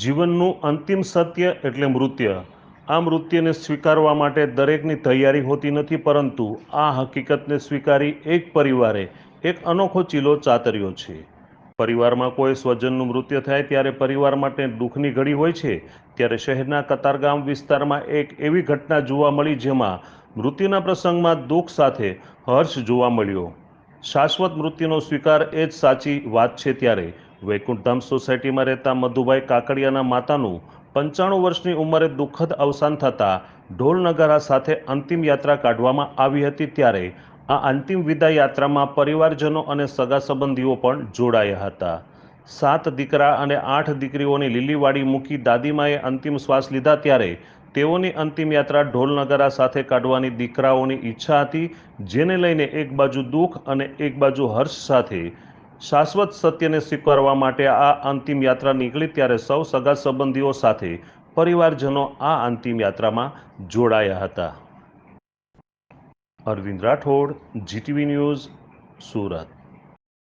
જીવનનું અંતિમ સત્ય એટલે મૃત્ય. આ મૃત્યુને સ્વીકારવા માટે દરેકની તૈયારી હોતી નથી, પરંતુ આ હકીકતને સ્વીકારી એક પરિવારે એક અનોખો ચીલો ચાતર્યો છે. પરિવારમાં કોઈ સ્વજનનું મૃત્યુ થાય ત્યારે પરિવાર માટે દુઃખની ઘડી હોય છે, ત્યારે શહેરના કતારગામ વિસ્તારમાં એક એવી ઘટના જોવા મળી જેમાં મૃત્યુના પ્રસંગમાં દુઃખ સાથે હર્ષ જોવા મળ્યો. શાશ્વત મૃત્યુનો સ્વીકાર એ જ સાચી વાત છે ત્યારે વૈકુંઠધામ સોસાયટીમાં રહેતા મધુભાઈ કાકડિયાના માતાનું પંચાણું વર્ષની ઉંમરે દુઃખદ અવસાન થતાં ઢોલ નગારા સાથે અંતિમ યાત્રા કાઢવામાં આવી હતી ત્યારે આ અંતિમ વિદાય યાત્રામાં પરિવારજનો અને સગા સંબંધીઓ પણ જોડાયા હતા. સાત દીકરા અને આઠ દીકરીઓની લીલીવાડી મૂકી દાદીમાએ અંતિમ શ્વાસ લીધા ત્યારે તેઓની અંતિમ યાત્રા ઢોલ નગારા સાથે કાઢવાની દીકરાઓની ઈચ્છા હતી, જેને લઈને એક બાજુ દુઃખ અને એક બાજુ હર્ષ સાથે શાશ્વત સત્યને સ્વીકારવા માટે આ અંતિમ યાત્રા નીકળી ત્યારે સૌ સગા સંબંધીઓ સાથે પરિવારજનો આ અંતિમ યાત્રામાં જોડાયા હતા. Arvind Rathod, GTV news, Surat.